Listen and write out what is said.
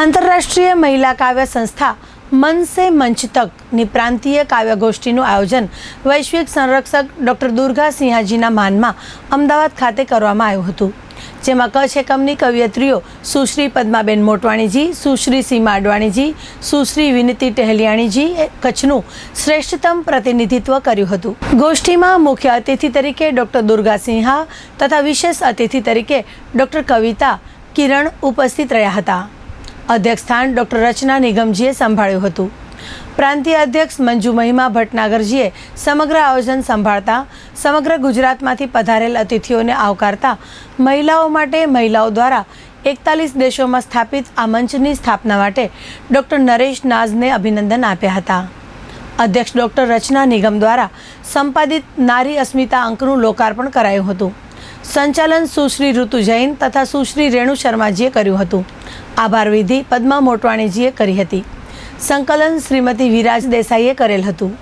આંતરરાષ્ટ્રીય મહિલા કાવ્ય સંસ્થા મનસે મંચ તકની પ્રાંતીય કાવ્યગોષ્ઠીનું આયોજન વૈશ્વિક સંરક્ષક ડૉક્ટર દુર્ગા સિંહાજીના માનમાં અમદાવાદ ખાતે કરવામાં આવ્યું હતું, જેમાં કચ્છ એકમની કવિયત્રીઓ સુશ્રી પદ્માબેન મોટવાણીજી, સુશ્રી સીમા અડવાણીજી, સુશ્રી વિનતી ટહેલિયાણીજી કચ્છનું શ્રેષ્ઠતમ પ્રતિનિધિત્વ કર્યું હતું. ગોષ્ઠીમાં મુખ્ય અતિથિ તરીકે ડૉક્ટર દુર્ગા સિંહા તથા વિશેષ અતિથિ તરીકે ડૉક્ટર કવિતા કિરણ ઉપસ્થિત રહ્યા હતા. અધ્યક્ષ સ્થાન ડૉક્ટર રચના નિગમજીએ સંભાળ્યું હતું. પ્રાંતીય અધ્યક્ષ મંજુ મહિમા ભટનાગરજીએ સમગ્ર આયોજન સંભાળતા, સમગ્ર ગુજરાતમાંથી પધારેલ અતિથિઓને આવકારતા, મહિલાઓ માટે મહિલાઓ દ્વારા એકતાલીસ દેશોમાં સ્થાપિત આ મંચની સ્થાપના માટે ડૉક્ટર નરેશ નાઝને અભિનંદન આપ્યા હતા. અધ્યક્ષ ડૉક્ટર રચના નિગમ દ્વારા સંપાદિત નારી અસ્મિતા અંકનું લોકાર્પણ કરાયું હતું. સંચાલન સુશ્રી ઋતુ જૈન તથા સુશ્રી રેણુ શર્માજીએ કર્યું હતું. આભાર વિધિ પદ્મા મોટવાણીજીએ કરી હતી. સંકલન શ્રીમતી વિરાજ દેસાઈએ કરેલ હતું.